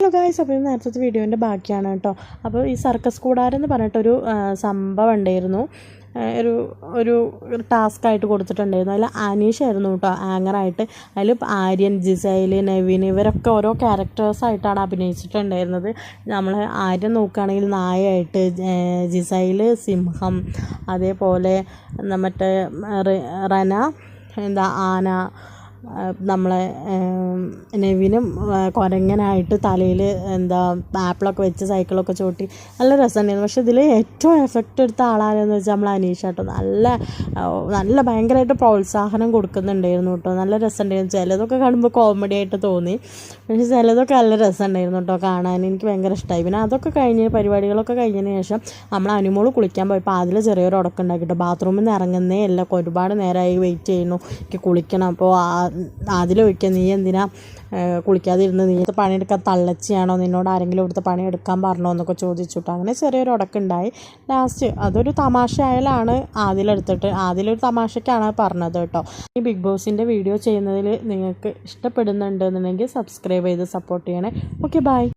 Hello guys അപ്പോൾ നേരത്തെ വീഡിയോന്റെ ബാക്കിയാണ് കേട്ടോ. അപ്പോൾ ഈ സർക്കസ് കൂടാരം എന്ന് പറഞ്ഞിട്ടൊരു സംഭവം ഉണ്ടായിരുന്നു. ഒരു ഒരു ടാസ്ക് ആയിട്ട് കൊടുത്തിട്ടുണ്ടായിരുന്നു. അതിൽ അനീഷ് ആയിരുന്നു കേട്ടോ ആങ്കറായിട്ട് അതിൽ ആര്യൻ ജിസൈൽ നവീൻ ഇവരൊക്കെ ഓരോ ക്യാരക്ടേഴ്സായിട്ടാണ് അഭിനയിച്ചിട്ടുണ്ടായിരുന്നത്. നമ്മൾ ആര്യൻ നോക്കുകയാണെങ്കിൽ നായയായിട്ട് ജിസൈൽ സിംഹം അതേപോലെ മറ്റേ റന എന്താ ആന നമ്മളെ നെവിനും ആ, കുരങ്ങനായിട്ട് തലയിൽ എന്താ ആപ്പിളൊക്കെ വെച്ച് സൈക്കിളൊക്കെ ചവിട്ടി നല്ല രസമുണ്ടായിരുന്നു. പക്ഷെ ഇതിൽ ഏറ്റവും എഫക്റ്റ് എടുത്ത ആളാരെന്ന് വെച്ചാൽ നമ്മൾ അനീഷ കേട്ടോ. നല്ല നല്ല ഭയങ്കരമായിട്ട് പ്രോത്സാഹനം കൊടുക്കുന്നുണ്ടായിരുന്നു കേട്ടോ. നല്ല രസമുണ്ടായിരുന്നു. ചിലതൊക്കെ കാണുമ്പോൾ കോമഡി ആയിട്ട് തോന്നി. പക്ഷെ ചിലതൊക്കെ നല്ല രസമുണ്ടായിരുന്നു കേട്ടോ കാണാൻ. എനിക്ക് ഭയങ്കര ഇഷ്ടമായി പിന്നെ അതൊക്കെ കഴിഞ്ഞ് പരിപാടികളൊക്കെ കഴിഞ്ഞതിന് ശേഷം നമ്മൾ അനുമോൾ കുളിക്കാൻ പോയപ്പോൾ അതിൽ ചെറിയൊരു ഉടക്കം ഉണ്ടാക്കിയിട്ട് ബാത്റൂമിൽ നിന്ന് ഇറങ്ങുന്നേ അല്ല. ഒരുപാട് നേരമായി വെയിറ്റ് ചെയ്യുന്നു. എനിക്ക് കുളിക്കണം. അപ്പോൾ അതിൽ ചോദിക്കുക നീ എന്തിനാ കുളിക്കാതിരുന്ന് നീ പണിയെടുക്കാൻ തള്ളച്ചിയാണോ? നിന്നോട് ആരെങ്കിലും ഇവിടുത്തെ പണിയെടുക്കാൻ പറഞ്ഞോ? എന്നൊക്കെ ചോദിച്ചിട്ട് അങ്ങനെ ചെറിയൊരു ഉടക്കുണ്ടായി. ലാസ്റ്റ് അതൊരു തമാശ ആയാലാണ് ആദിലെടുത്തിട്ട് ആദിലൊരു തമാശയ്ക്കാണ് പറഞ്ഞത് കേട്ടോ. ഈ ബിഗ് ബോസിന്റെ വീഡിയോ ചെയ്യുന്നതിൽ നിങ്ങൾക്ക് ഇഷ്ടപ്പെടുന്നുണ്ടെന്നുണ്ടെങ്കിൽ സബ്സ്ക്രൈബ് ചെയ്ത് സപ്പോർട്ട് ചെയ്യണേ. Okay bye